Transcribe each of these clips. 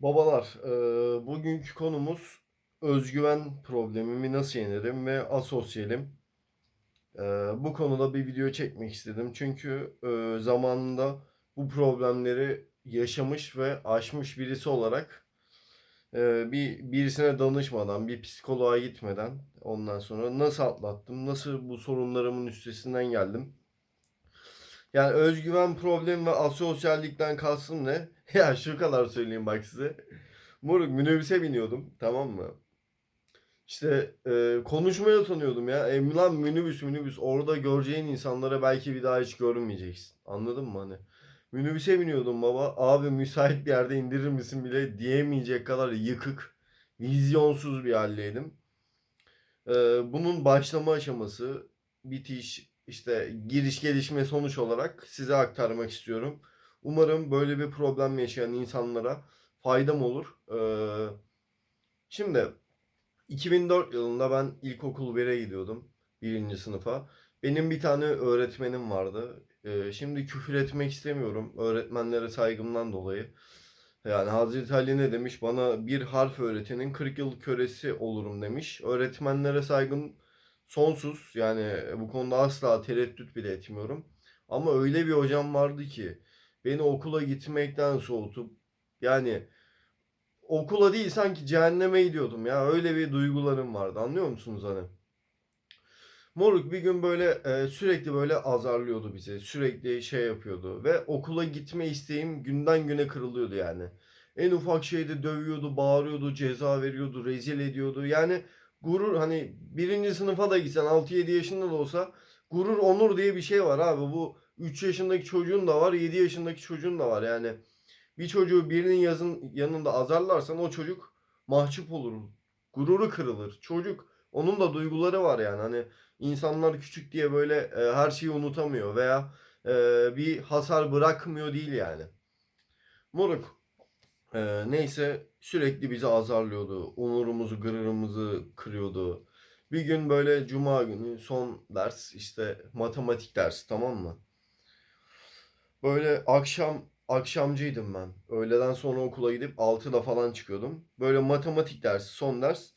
Babalar, eee, bugünkü konumuz özgüven problemimi nasıl yenerim ve asosyalim. Eee, bu konuda bir video çekmek istedim. Çünkü eee, zamanında bu problemleri yaşamış ve aşmış birisi olarak eee, bir birisine danışmadan, bir psikoloğa gitmeden ondan sonra nasıl atlattım, nasıl bu sorunlarımın üstesinden geldim. Yani özgüven problemi ve asosyallikten kastım ne? Ya şu kadar söyleyeyim bak size. Moruk minibüse biniyordum tamam mı? İşte e, konuşmaya utanıyordum ya. E, lan minibüs minibüs orada göreceğin insanlara belki bir daha hiç görmeyeceksin. Anladın mı hani? Minibüse biniyordum baba. Abi müsait bir yerde indirir misin bile diyemeyecek kadar yıkık, vizyonsuz bir haldeydim. E, bunun başlama aşaması, bitiş, işte giriş gelişme sonuç olarak size aktarmak istiyorum. Umarım böyle bir problem yaşayan insanlara faydam olur. Ee, şimdi 2004 yılında ben ilkokul 1'e gidiyordum. Birinci sınıfa. Benim bir tane öğretmenim vardı. Ee, şimdi küfür etmek istemiyorum. Öğretmenlere saygımdan dolayı. Yani Hazreti Ali ne demiş? Bana bir harf öğretenin 40 yıl kölesi olurum demiş. Öğretmenlere saygım sonsuz. Yani bu konuda asla tereddüt bile etmiyorum. Ama öyle bir hocam vardı ki beni okula gitmekten soğutup yani okula değil sanki cehenneme gidiyordum ya. Öyle bir duygularım vardı. Anlıyor musunuz hani? Moruk bir gün böyle e, sürekli böyle azarlıyordu bizi. Sürekli şey yapıyordu ve okula gitme isteğim günden güne kırılıyordu yani. En ufak şeyde dövüyordu, bağırıyordu, ceza veriyordu, rezil ediyordu. Yani gurur hani birinci sınıfa da gitsen 6-7 yaşında da olsa gurur onur diye bir şey var abi. Bu 3 yaşındaki çocuğun da var, 7 yaşındaki çocuğun da var. Yani bir çocuğu birinin yazın yanında azarlarsan o çocuk mahcup olur. Gururu kırılır. Çocuk onun da duyguları var yani. Hani insanlar küçük diye böyle e, her şeyi unutamıyor veya e, bir hasar bırakmıyor değil yani. Moruk e, neyse sürekli bizi azarlıyordu. Onurumuzu, gırırımızı kırıyordu. Bir gün böyle cuma günü son ders işte matematik dersi tamam mı? Böyle akşam akşamcıydım ben. Öğleden sonra okula gidip 6'da falan çıkıyordum. Böyle matematik dersi son ders.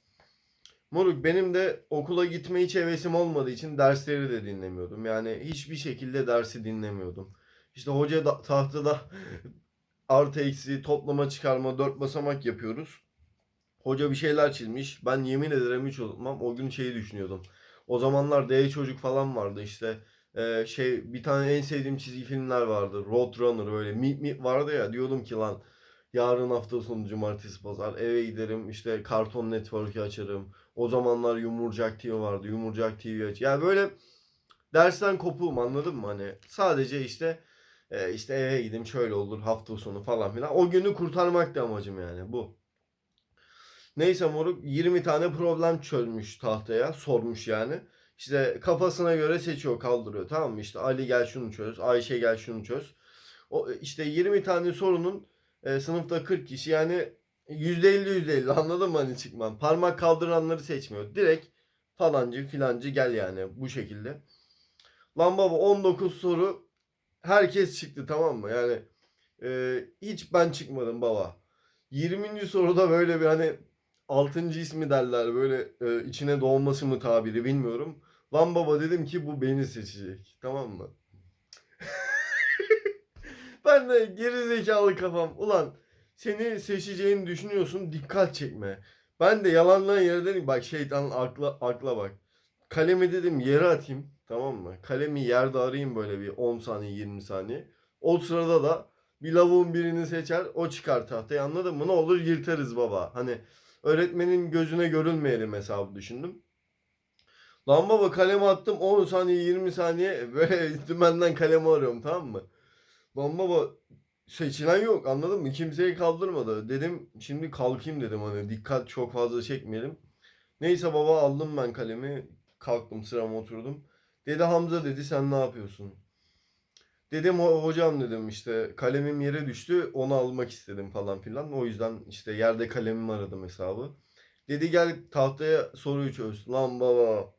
Moruk benim de okula gitme hiç hevesim olmadığı için dersleri de dinlemiyordum. Yani hiçbir şekilde dersi dinlemiyordum. İşte hoca da, tahtada artı eksi toplama çıkarma dört basamak yapıyoruz. Hoca bir şeyler çizmiş. Ben yemin ederim hiç unutmam. O gün şeyi düşünüyordum. O zamanlar D çocuk falan vardı işte. Ee, şey bir tane en sevdiğim çizgi filmler vardı. Roadrunner böyle Meep Meep vardı ya. Diyordum ki lan yarın hafta sonu cumartesi pazar eve giderim işte Cartoon Network'ü açarım. O zamanlar Yumurcak TV vardı. Yumurcak TV aç. Yani böyle dersten kopuğum anladın mı? Hani sadece işte e, işte eve gideyim şöyle olur hafta sonu falan filan. O günü kurtarmak da amacım yani bu. Neyse moruk 20 tane problem çözmüş tahtaya sormuş yani. İşte kafasına göre seçiyor kaldırıyor tamam mı? İşte Ali gel şunu çöz, Ayşe gel şunu çöz. O işte 20 tane sorunun e, sınıfta 40 kişi yani %50 %50 anladın mı hani çıkmam. Parmak kaldıranları seçmiyor. Direkt falancı filancı gel yani bu şekilde. Lan baba 19 soru herkes çıktı tamam mı? Yani e, hiç ben çıkmadım baba. 20. soruda böyle bir hani 6. ismi derler böyle e, içine doğması mı tabiri bilmiyorum. Lan baba dedim ki bu beni seçecek. Tamam mı? ben de geri zekalı kafam. Ulan seni seçeceğini düşünüyorsun dikkat çekme. Ben de yalandan yere dedim bak şeytan akla, akla bak. Kalemi dedim yere atayım tamam mı? Kalemi yerde arayayım böyle bir 10 saniye 20 saniye. O sırada da bir lavuğun birini seçer o çıkar tahtaya anladın mı? Ne olur yırtarız baba. Hani öğretmenin gözüne görünmeyelim hesabı düşündüm. Lan baba kalemi attım 10 saniye 20 saniye böyle dümenden kalemi arıyorum tamam mı? Lan baba seçilen yok anladın mı? Kimseyi kaldırmadı. Dedim şimdi kalkayım dedim hani dikkat çok fazla çekmeyelim. Neyse baba aldım ben kalemi kalktım sırama oturdum. Dedi Hamza dedi sen ne yapıyorsun? Dedim "Ho- hocam dedim işte kalemim yere düştü onu almak istedim falan filan. O yüzden işte yerde kalemimi aradım hesabı. Dedi gel tahtaya soruyu çöz. Lan baba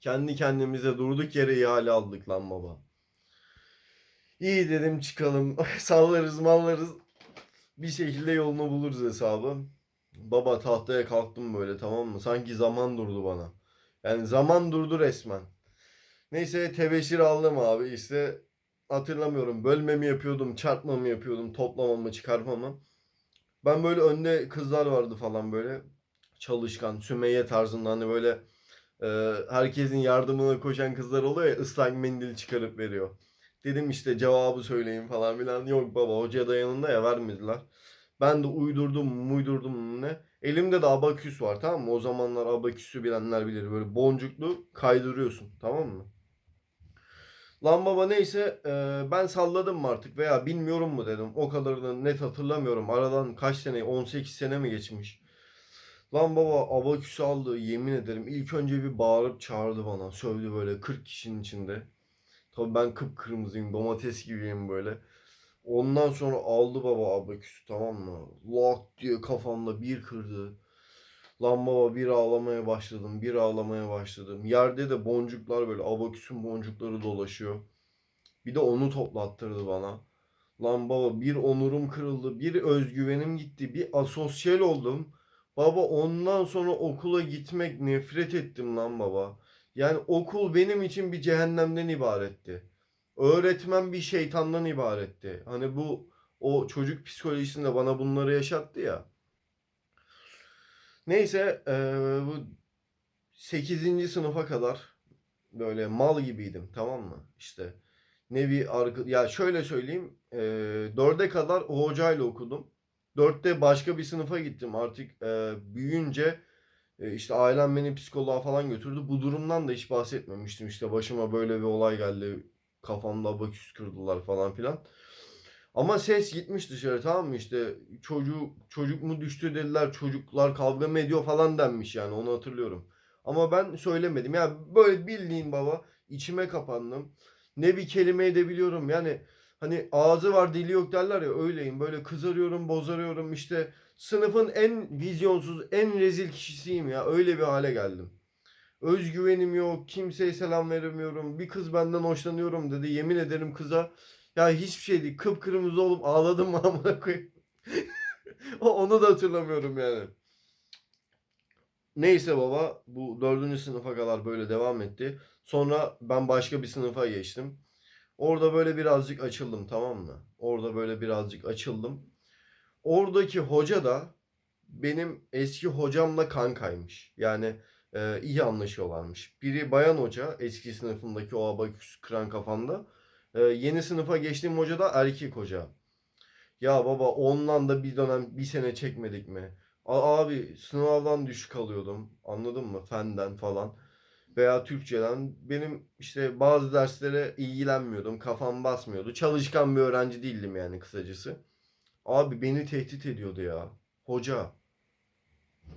kendi kendimize durduk yere ihale aldık lan baba. İyi dedim çıkalım sallarız mallarız. Bir şekilde yolunu buluruz hesabı. Baba tahtaya kalktım böyle tamam mı? Sanki zaman durdu bana. Yani zaman durdu resmen. Neyse tebeşir aldım abi işte hatırlamıyorum bölme mi yapıyordum, çarpma mı yapıyordum, toplama mı, çıkarma mı? Ben böyle önde kızlar vardı falan böyle çalışkan, Sümeyye tarzında hani böyle e, herkesin yardımına koşan kızlar oluyor ya ıslak mendil çıkarıp veriyor. Dedim işte cevabı söyleyin falan filan. Yok baba hoca da yanında ya vermediler. Ben de uydurdum muydurdum ne. Elimde de abaküs var tamam mı? O zamanlar abaküsü bilenler bilir. Böyle boncuklu kaydırıyorsun tamam mı? Lan baba neyse e, ben salladım mı artık veya bilmiyorum mu dedim. O kadarını net hatırlamıyorum. Aradan kaç sene 18 sene mi geçmiş? Lan baba abaküsü aldı yemin ederim. İlk önce bir bağırıp çağırdı bana. Sövdü böyle 40 kişinin içinde. Tabii ben kıpkırmızıyım domates gibiyim böyle. Ondan sonra aldı baba abaküsü tamam mı? Lak diye kafamda bir kırdı. Lan baba bir ağlamaya başladım, bir ağlamaya başladım. Yerde de boncuklar böyle abaküsün boncukları dolaşıyor. Bir de onu toplattırdı bana. Lan baba bir onurum kırıldı, bir özgüvenim gitti, bir asosyal oldum. Baba ondan sonra okula gitmek nefret ettim lan baba. Yani okul benim için bir cehennemden ibaretti. Öğretmen bir şeytandan ibaretti. Hani bu o çocuk psikolojisinde bana bunları yaşattı ya. Neyse eee, bu 8. sınıfa kadar böyle mal gibiydim tamam mı? İşte ne bir arka... Ya şöyle söyleyeyim. eee 4'e kadar o hocayla okudum. 4'te başka bir sınıfa gittim artık eee, büyüyünce e, işte ailem beni psikoloğa falan götürdü. Bu durumdan da hiç bahsetmemiştim. İşte başıma böyle bir olay geldi. Kafamda abaküs kırdılar falan filan. Ama ses gitmiş dışarı tamam mı? İşte çocuk çocuk mu düştü dediler çocuklar kavga mı ediyor falan denmiş yani onu hatırlıyorum. Ama ben söylemedim. Ya böyle bildiğin baba içime kapandım. Ne bir kelime edebiliyorum? Yani hani ağzı var dili yok derler ya öyleyim. Böyle kızarıyorum bozarıyorum. İşte sınıfın en vizyonsuz en rezil kişisiyim ya. Öyle bir hale geldim. Özgüvenim yok kimseye selam veremiyorum. Bir kız benden hoşlanıyorum dedi. Yemin ederim kıza ya hiçbir şey değil. Kıpkırmızı olup ağladım mı amına koyayım. Onu da hatırlamıyorum yani. Neyse baba bu dördüncü sınıfa kadar böyle devam etti. Sonra ben başka bir sınıfa geçtim. Orada böyle birazcık açıldım tamam mı? Orada böyle birazcık açıldım. Oradaki hoca da benim eski hocamla kankaymış. Yani e, iyi anlaşıyorlarmış. Biri bayan hoca eski sınıfındaki o abaküs kıran kafamda. E, yeni sınıfa geçtiğim hoca da erkek hoca. Ya baba ondan da bir dönem bir sene çekmedik mi? Abi sınavdan düşük alıyordum. Anladın mı? Fenden falan. Veya Türkçeden. Benim işte bazı derslere ilgilenmiyordum. Kafam basmıyordu. Çalışkan bir öğrenci değildim yani kısacası. Abi beni tehdit ediyordu ya. Hoca.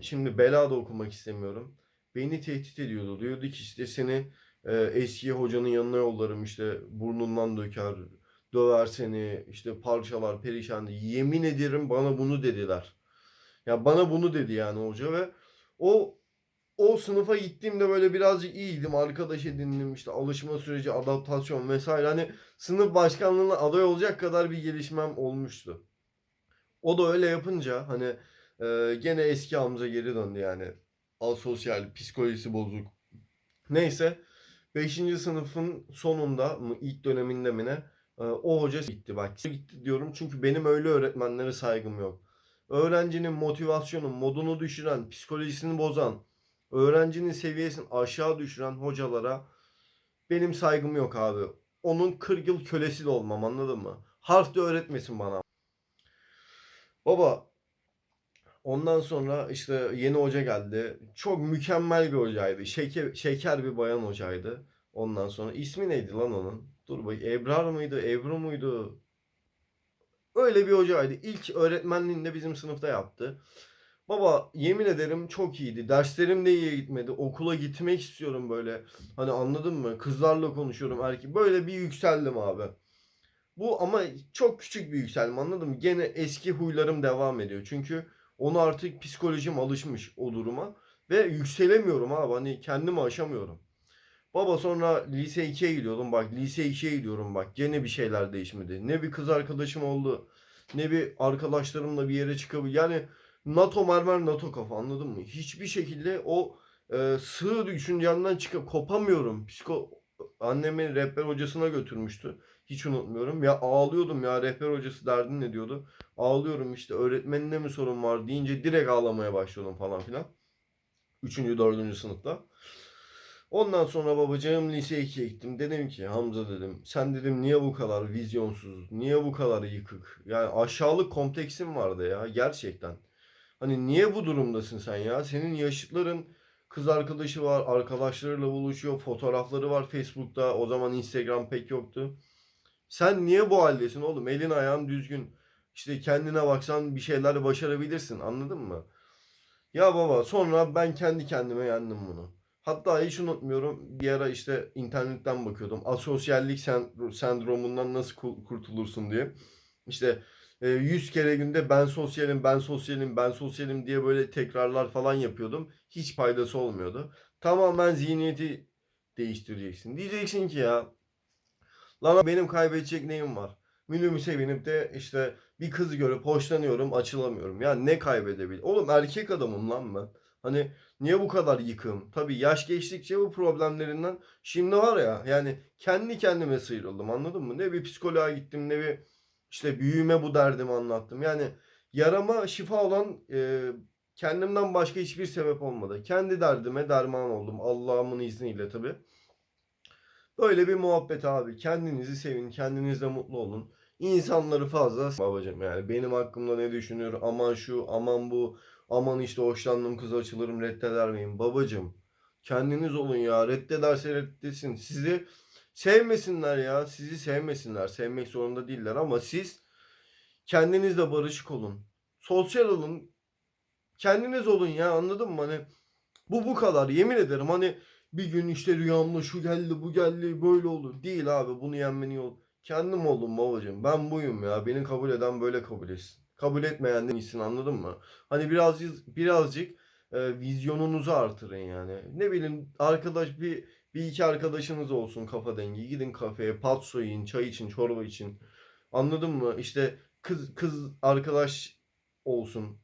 Şimdi bela da okumak istemiyorum. Beni tehdit ediyordu. Diyordu ki işte seni e, eski hocanın yanına yollarım işte burnundan döker, döver seni, işte parçalar, perişan. Yemin ederim bana bunu dediler. Ya bana bunu dedi yani hoca ve o o sınıfa gittiğimde böyle birazcık iyiydim. Arkadaş edindim işte alışma süreci, adaptasyon vesaire. Hani sınıf başkanlığına aday olacak kadar bir gelişmem olmuştu. O da öyle yapınca hani e, gene eski Hamza geri döndü yani. Asosyal, psikolojisi bozuk. Neyse 5. sınıfın sonunda mı ilk döneminde mi ne e, o hoca gitti bak. Gitti diyorum çünkü benim öyle öğretmenlere saygım yok. Öğrencinin motivasyonu, modunu düşüren, psikolojisini bozan, öğrencinin seviyesini aşağı düşüren hocalara benim saygım yok abi. Onun 40 yıl kölesi de olmam anladın mı? Harf de öğretmesin bana. Baba ondan sonra işte yeni hoca geldi. Çok mükemmel bir hocaydı. Şeker, şeker bir bayan hocaydı. Ondan sonra ismi neydi lan onun? Dur bak Ebrar mıydı? Ebru muydu? Öyle bir hocaydı. İlk öğretmenliğini de bizim sınıfta yaptı. Baba yemin ederim çok iyiydi. Derslerim de iyiye gitmedi. Okula gitmek istiyorum böyle. Hani anladın mı? Kızlarla konuşuyorum erkek. Böyle bir yükseldim abi. Bu ama çok küçük bir yükselme anladın mı? Gene eski huylarım devam ediyor. Çünkü onu artık psikolojim alışmış o duruma. Ve yükselemiyorum abi. Hani kendimi aşamıyorum. Baba sonra lise 2'ye gidiyordum. Bak lise 2'ye gidiyorum bak. Gene bir şeyler değişmedi. Ne bir kız arkadaşım oldu. ne bir arkadaşlarımla bir yere çıkabilir. Yani NATO mermer NATO kafa anladın mı? Hiçbir şekilde o e, sığ düşüncemden çıkıp kopamıyorum. Psiko annemi rehber hocasına götürmüştü. Hiç unutmuyorum. Ya ağlıyordum ya rehber hocası derdin ne diyordu. Ağlıyorum işte öğretmenine mi sorun var deyince direkt ağlamaya başlıyordum falan filan. Üçüncü, dördüncü sınıfta. Ondan sonra babacığım lise 2'ye gittim. Dedim ki Hamza dedim sen dedim niye bu kadar vizyonsuz, niye bu kadar yıkık? Yani aşağılık kompleksin vardı ya gerçekten. Hani niye bu durumdasın sen ya? Senin yaşıtların kız arkadaşı var, arkadaşlarıyla buluşuyor, fotoğrafları var Facebook'ta. O zaman Instagram pek yoktu. Sen niye bu haldesin oğlum? Elin ayağın düzgün. İşte kendine baksan bir şeyler başarabilirsin. Anladın mı? Ya baba sonra ben kendi kendime yendim bunu. Hatta hiç unutmuyorum bir ara işte internetten bakıyordum. Asosyallik sen- sendromundan nasıl ku- kurtulursun diye. İşte e, 100 kere günde ben sosyalim, ben sosyalim, ben sosyalim diye böyle tekrarlar falan yapıyordum. Hiç faydası olmuyordu. Tamamen zihniyeti değiştireceksin. Diyeceksin ki ya lan benim kaybedecek neyim var? Minibüse binip de işte bir kız görüp hoşlanıyorum, açılamıyorum. Ya ne kaybedebilir? Oğlum erkek adamım lan ben. Hani niye bu kadar yıkığım? Tabii yaş geçtikçe bu problemlerinden şimdi var ya yani kendi kendime sıyrıldım anladın mı? Ne bir psikoloğa gittim ne bir işte büyüme bu derdimi anlattım. Yani yarama şifa olan e, kendimden başka hiçbir sebep olmadı. Kendi derdime derman oldum Allah'ımın izniyle tabii. Böyle bir muhabbet abi. Kendinizi sevin, kendinizle mutlu olun. İnsanları fazla babacım yani benim hakkımda ne düşünüyor? Aman şu, aman bu, aman işte hoşlandım kız açılırım reddeder miyim? Babacım kendiniz olun ya. Reddederse reddetsin. Sizi sevmesinler ya. Sizi sevmesinler. Sevmek zorunda değiller ama siz kendinizle barışık olun. Sosyal olun. Kendiniz olun ya anladın mı? Hani bu bu kadar yemin ederim hani bir gün işte rüyamda şu geldi bu geldi böyle oldu. Değil abi bunu yenmenin yol. Kendim oldum babacığım. Ben buyum ya. Beni kabul eden böyle kabul etsin. Kabul etmeyen de gitsin anladın mı? Hani birazcık birazcık e, vizyonunuzu artırın yani. Ne bileyim arkadaş bir bir iki arkadaşınız olsun kafa dengi. Gidin kafeye patso yiyin, çay için, çorba için. Anladın mı? İşte kız kız arkadaş olsun.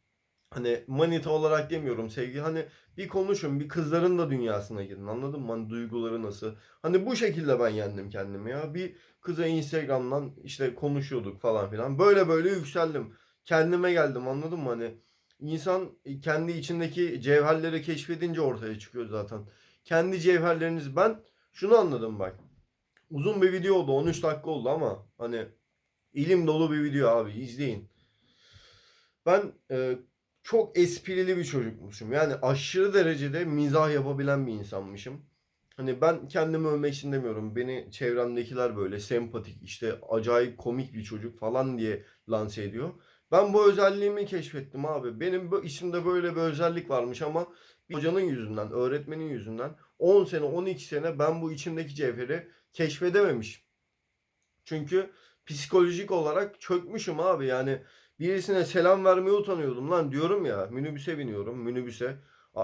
Hani manita olarak demiyorum sevgi. Hani bir konuşun, bir kızların da dünyasına girin. Anladın mı? Hani duyguları nasıl? Hani bu şekilde ben yendim kendimi ya. Bir kıza Instagram'dan işte konuşuyorduk falan filan. Böyle böyle yükseldim. Kendime geldim anladın mı? Hani insan kendi içindeki cevherleri keşfedince ortaya çıkıyor zaten. Kendi cevherleriniz ben şunu anladım bak. Uzun bir video oldu 13 dakika oldu ama hani ilim dolu bir video abi izleyin. Ben e, çok esprili bir çocukmuşum. Yani aşırı derecede mizah yapabilen bir insanmışım. Hani ben kendimi övmek için demiyorum. Beni çevremdekiler böyle sempatik işte acayip komik bir çocuk falan diye lanse ediyor. Ben bu özelliğimi keşfettim abi. Benim içimde böyle bir özellik varmış ama bir hocanın yüzünden, öğretmenin yüzünden 10 sene, 12 sene ben bu içimdeki cevheri keşfedememişim. Çünkü psikolojik olarak çökmüşüm abi. Yani birisine selam vermeye utanıyordum lan diyorum ya. Minibüse biniyorum, minibüse.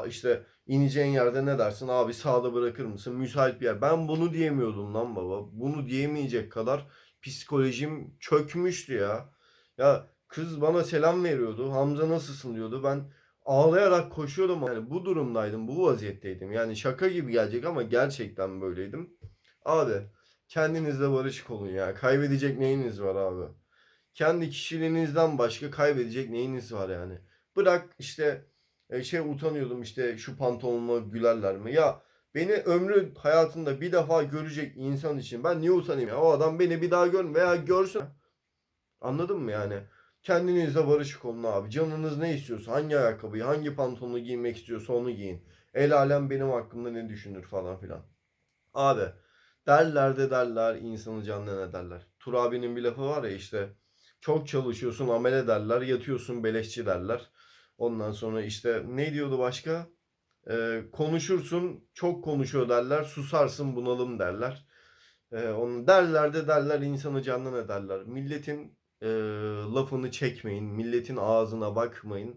İşte ineceğin yerde ne dersin? Abi sağda bırakır mısın? Müsait bir yer. Ben bunu diyemiyordum lan baba. Bunu diyemeyecek kadar psikolojim çökmüştü ya. Ya kız bana selam veriyordu. Hamza nasılsın diyordu. Ben ağlayarak koşuyordum. Yani bu durumdaydım, bu vaziyetteydim. Yani şaka gibi gelecek ama gerçekten böyleydim. Abi kendinizle barışık olun ya. Kaybedecek neyiniz var abi? Kendi kişiliğinizden başka kaybedecek neyiniz var yani? Bırak işte e, şey utanıyordum işte şu pantolonuma gülerler mi? Ya beni ömrü hayatında bir defa görecek insan için ben niye utanayım ya? O adam beni bir daha gör veya görsün. Anladın mı yani? Kendinizle barışık olun abi. Canınız ne istiyorsa, hangi ayakkabıyı, hangi pantolonu giymek istiyorsa onu giyin. El alem benim hakkımda ne düşünür falan filan. Abi derler de derler insanı canından ederler. Tur abinin bir lafı var ya işte çok çalışıyorsun amel ederler, yatıyorsun beleşçi derler. Ondan sonra işte ne diyordu başka? Ee, konuşursun çok konuşuyor derler, susarsın bunalım derler. Ee, onu derler de derler insanı candan ederler. Milletin e, lafını çekmeyin, milletin ağzına bakmayın.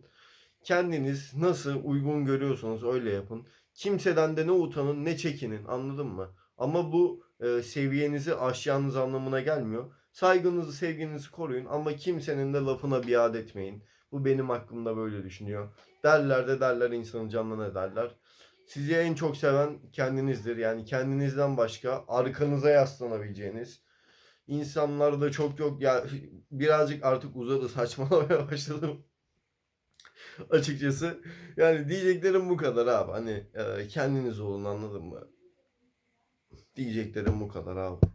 Kendiniz nasıl uygun görüyorsanız öyle yapın. Kimseden de ne utanın ne çekinin anladın mı? Ama bu e, seviyenizi aşacağınız anlamına gelmiyor. Saygınızı, sevginizi koruyun ama kimsenin de lafına biat etmeyin. Bu benim hakkımda böyle düşünüyor. Derler de derler insanın canına derler. Sizi en çok seven kendinizdir. Yani kendinizden başka arkanıza yaslanabileceğiniz. İnsanlar da çok yok ya birazcık artık uzadı saçmalamaya başladım. Açıkçası yani diyeceklerim bu kadar abi. Hani e, kendiniz olun anladın mı? Diyeceklerim bu kadar abi.